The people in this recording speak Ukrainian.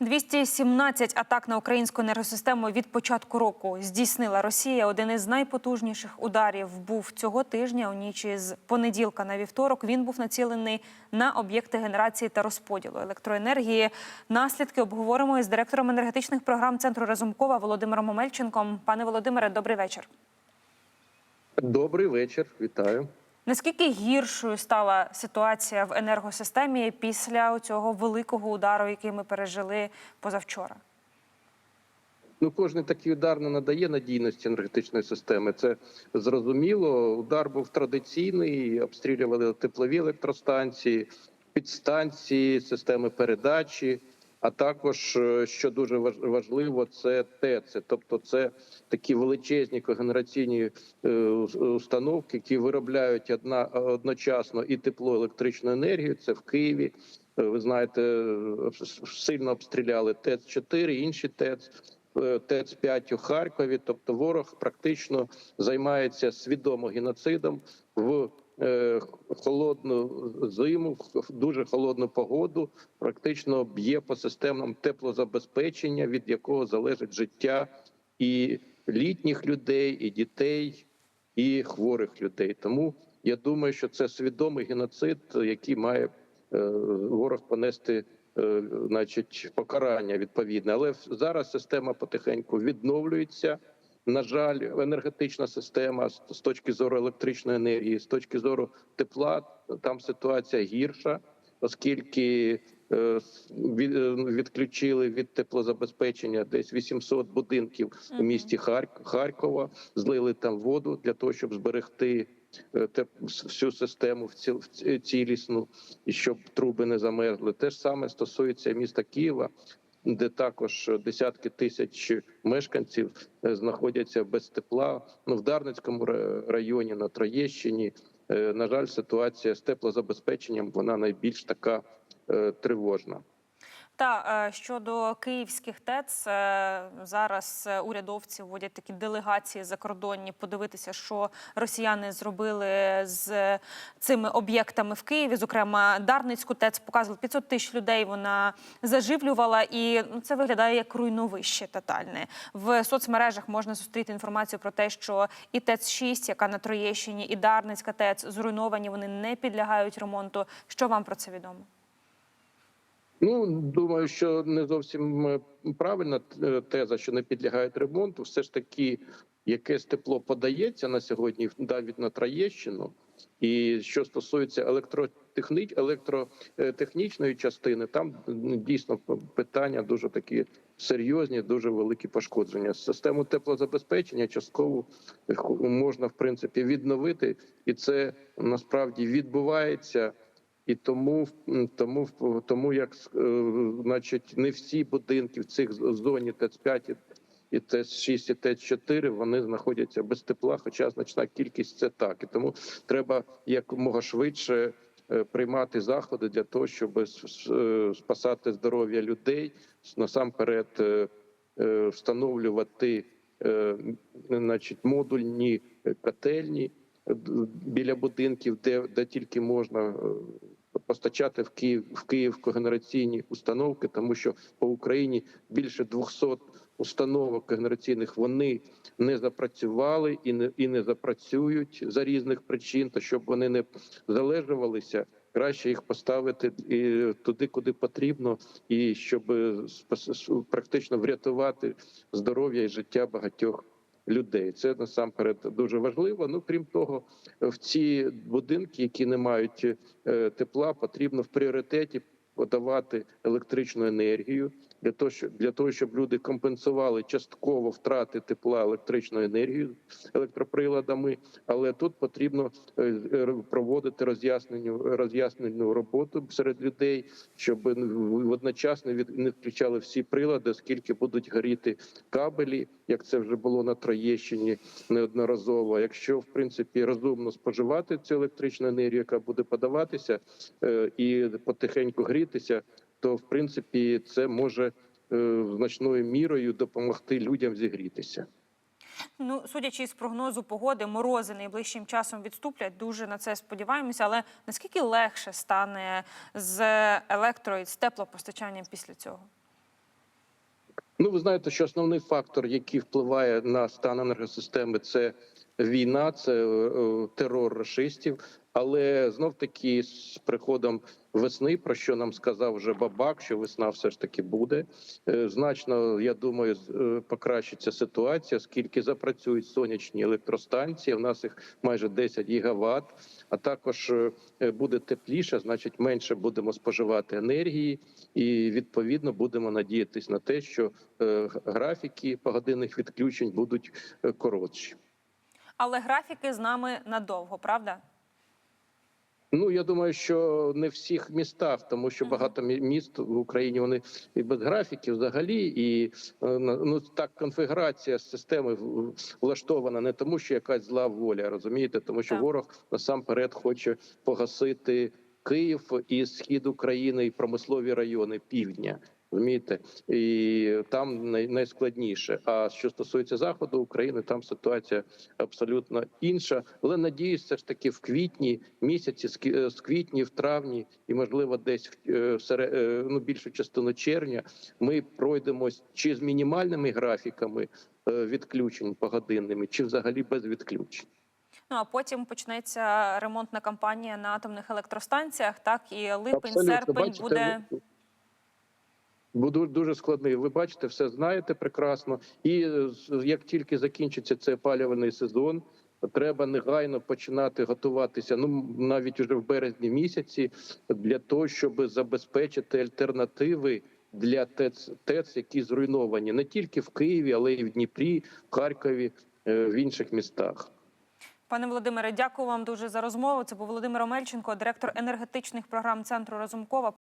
217 атак на українську енергосистему від початку року здійснила Росія. Один із найпотужніших ударів був цього тижня. У ніч із понеділка на вівторок він був націлений на об'єкти генерації та розподілу електроенергії. Наслідки обговоримо із директором енергетичних програм центру Разумкова Володимиром Омельченком. Пане Володимире, добрий вечір. Добрий вечір, вітаю. Наскільки гіршою стала ситуація в енергосистемі після цього великого удару, який ми пережили позавчора? Ну, кожен такий удар не надає надійності енергетичної системи. Це зрозуміло. Удар був традиційний, обстрілювали теплові електростанції, підстанції, системи передачі. А також е, що дуже важ- важливо, це ТЕЦи, тобто це такі величезні когенераційні е, установки, які виробляють одна одночасно і тепло, і електричну енергію. Це в Києві. Е, Ви знаєте, сильно обстріляли ТЕЦ 4 інші ТЕЦ. ТЕЦ 5 у Харкові, тобто ворог практично займається свідомо геноцидом в холодну зиму, дуже холодну погоду, практично б'є по системам теплозабезпечення, від якого залежить життя і літніх людей, і дітей, і хворих людей. Тому я думаю, що це свідомий геноцид, який має е, ворог понести. е, Значить, покарання відповідне, але зараз система потихеньку відновлюється. На жаль, енергетична система з точки зору електричної енергії, з точки зору тепла, там ситуація гірша, оскільки е, від- е, відключили від теплозабезпечення десь 800 будинків у місті Харк- Харкова, злили там воду для того, щоб зберегти е, всю систему в ціл- в ці- цілісну і щоб труби не замерзли. Те ж саме стосується міста Києва де також десятки тисяч мешканців е, знаходяться без тепла. Ну в Дарницькому районі на Троєщині. е, На жаль, ситуація з теплозабезпеченням вона найбільш така е, тривожна. Та е, щодо київських ТЕЦ, е, зараз е, урядовці вводять такі делегації закордонні подивитися, що росіяни зробили з цими об'єктами в Києві. Зокрема, Дарницьку ТЕЦ показували 500 тисяч людей. Вона заживлювала, і ну, це виглядає як руйновище тотальне. В соцмережах можна зустріти інформацію про те, що і ТЕЦ 6 яка на Троєщині, і Дарницька ТЕЦ зруйновані. Вони не підлягають ремонту. Що вам про це відомо? Ну думаю, що не зовсім е, правильна е, теза, що не підлягають ремонту. Все ж таки, якесь тепло подається на сьогодні, навіть на Троєщину. І що стосується електротехні... електротехнічної частини, там дійсно питання дуже такі серйозні, дуже великі пошкодження. Систему теплозабезпечення частково можна в принципі відновити, і це насправді відбувається. І тому тому тому як е, значить не всі будинки в цих зоні ТЕЦ 5 і ТЕЦ 6 і ТЕЦ 4 вони знаходяться без тепла, хоча значна кількість це так. І тому треба якомога швидше е, приймати заходи для того, щоб спасати здоров'я людей, насамперед е, встановлювати значить модульні котельні біля будинків, де, де тільки можна е, постачати в Київ в Київ когенераційні установки, тому що по Україні більше 200 установок когенераційних вони не запрацювали і не і не запрацюють за різних причин. То щоб вони не залежувалися, краще їх поставити і туди, куди потрібно, і щоб е, практично врятувати здоров'я і життя багатьох людей. Це насамперед дуже важливо. Ну крім того, в ці будинки, які не мають е, тепла, потрібно в пріоритеті подавати електричну енергію для того, щоб для того, щоб люди компенсували частково втрати тепла електричною енергією електроприладами. Але тут потрібно е, е, проводити роз'ясненню роз'ясненну роботу серед людей, щоб водночас не від не включали всі прилади, оскільки будуть горіти кабелі, як це вже було на Троєщині неодноразово. Якщо в принципі розумно споживати цю електричну енергію, яка буде подаватися е, і потихеньку грітися, то в принципі це може е, значною мірою допомогти людям зігрітися. Ну, судячи з прогнозу погоди, морози найближчим часом відступлять. Дуже на це сподіваємося. Але наскільки легше стане з електро і з теплопостачанням після цього? Ну, ви знаєте, що основний фактор, який впливає на стан енергосистеми, це війна, це е, терор рашистів. Але знов таки з приходом весни, про що нам сказав вже Бабак, що весна все ж таки буде. е, Значно, я думаю, е, покращиться ситуація, оскільки запрацюють сонячні електростанції. У нас їх майже 10 гігават, а також е, буде тепліше, значить менше будемо споживати енергії, і відповідно будемо надіятись на те, що графіки погодинних відключень будуть коротші. Але графіки з нами надовго, правда? Ну я думаю, що не в всіх містах, тому що багато міст в Україні вони і без графіків взагалі, і е, ну так конфігурація системи влаштована не тому, що якась зла воля, розумієте, тому що Так. ворог насамперед хоче погасити Київ і схід України, і промислові райони півдня. Розумієте, і там найскладніше. А що стосується заходу України, там ситуація абсолютно інша. Але надіюсь, все ж таки в квітні місяці, з е, квітні, в травні, і можливо, десь в е, в сере- е, ну, більшу частину червня, ми пройдемось чи з мінімальними графіками відключень погодинними, чи взагалі без відключень. Ну а потім почнеться ремонтна кампанія на атомних електростанціях. Так і липень, Абсолютно. серпень Бачите, буде Буду дуже складний. Ви бачите, все знаєте прекрасно. І е, як тільки закінчиться цей опалювальний сезон, треба негайно починати готуватися. Ну навіть уже в березні місяці, для того, щоб забезпечити альтернативи для ТЕЦ, ТЕЦ, які зруйновані не тільки в Києві, але й в Дніпрі, Харкові, е, в інших містах. Пане Володимире, дякую вам дуже за розмову. Це був Володимир Омельченко, директор енергетичних програм центру Разумкова.